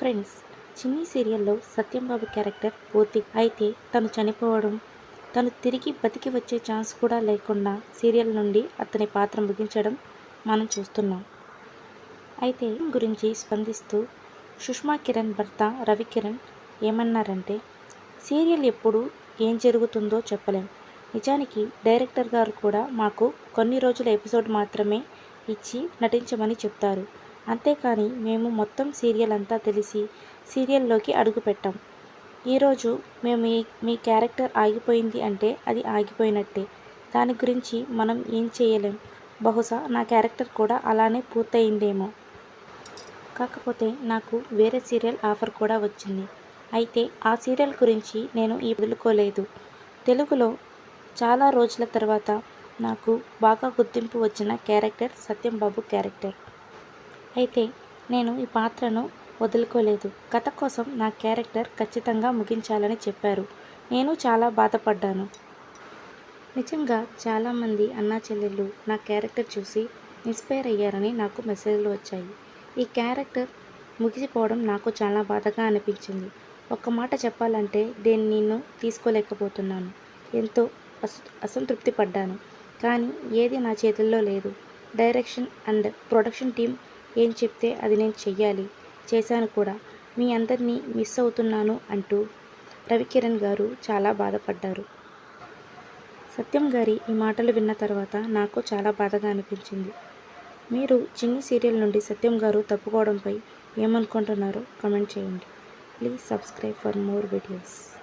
Friends చిన్ని సీరియల్లో Satyambabu character పూర్తి. అయితే తను చనిపోవడం తను తిరిగి బతికి వచ్చే ఛాన్స్ కూడా లేకుండా సీరియల్ నుండి అతని పాత్ర ముగించడం మనం చూస్తున్నాం. అయితే గురించి స్పందిస్తూ సుష్మా కిరణ్ భర్త రవికిరణ్ ఏమన్నారంటే సీరియల్ ఎప్పుడు ఏం జరుగుతుందో చెప్పలేం. నిజానికి డైరెక్టర్ గారు కూడా మాకు కొన్ని రోజుల ఎపిసోడ్ మాత్రమే ఇచ్చి నటించమని చెప్తారు. అంతేకాని మేము మొత్తం సీరియల్ అంతా తెలిసి సీరియల్లోకి అడుగుపెట్టాం. ఈరోజు మేము మీ మీ క్యారెక్టర్ ఆగిపోయింది అంటే అది ఆగిపోయినట్టే. దాని గురించి మనం ఏం చేయలేం. బహుశా నా క్యారెక్టర్ కూడా అలానే పూర్తయిందేమో. కాకపోతే నాకు వేరే సీరియల్ ఆఫర్ కూడా వచ్చింది. అయితే ఆ సీరియల్ గురించి నేను ఈ వదులుకోలేదు. తెలుగులో చాలా రోజుల తర్వాత నాకు బాగా గుర్తింపు వచ్చిన క్యారెక్టర్ సత్యంబాబు క్యారెక్టర్. అయితే నేను ఈ పాత్రను వదులుకోలేదు. కథ కోసం నా క్యారెక్టర్ ఖచ్చితంగా ముగించాలని చెప్పారు. నేను చాలా బాధపడ్డాను. నిజంగా చాలామంది అన్నా చెల్లెళ్ళు నా క్యారెక్టర్ చూసి ఇన్స్పైర్ అయ్యారని నాకు మెసేజ్లు వచ్చాయి. ఈ క్యారెక్టర్ ముగిసిపోవడం నాకు చాలా బాధగా అనిపించింది. ఒక్క మాట చెప్పాలంటే నేను నేను తీసుకోలేకపోతున్నాను. ఎంతో అస అసంతృప్తి పడ్డాను. కానీ ఏది నా చేతుల్లో లేదు. డైరెక్షన్ అండ్ ప్రొడక్షన్ టీం ఏం చెప్తే అది నేను చెయ్యాలి. చేశాను కూడా. మీ అందరినీ మిస్ అవుతున్నాను అంటూ రవికిరణ్ గారు చాలా బాధపడ్డారు. సత్యం గారి ఈ మాటలు విన్న తర్వాత నాకు చాలా బాధగా అనిపించింది. మీరు చిన్ని సీరియల్ నుండి సత్యం గారు తప్పుకోవడంపై ఏమనుకుంటున్నారో కమెంట్ చేయండి. Please subscribe for more videos.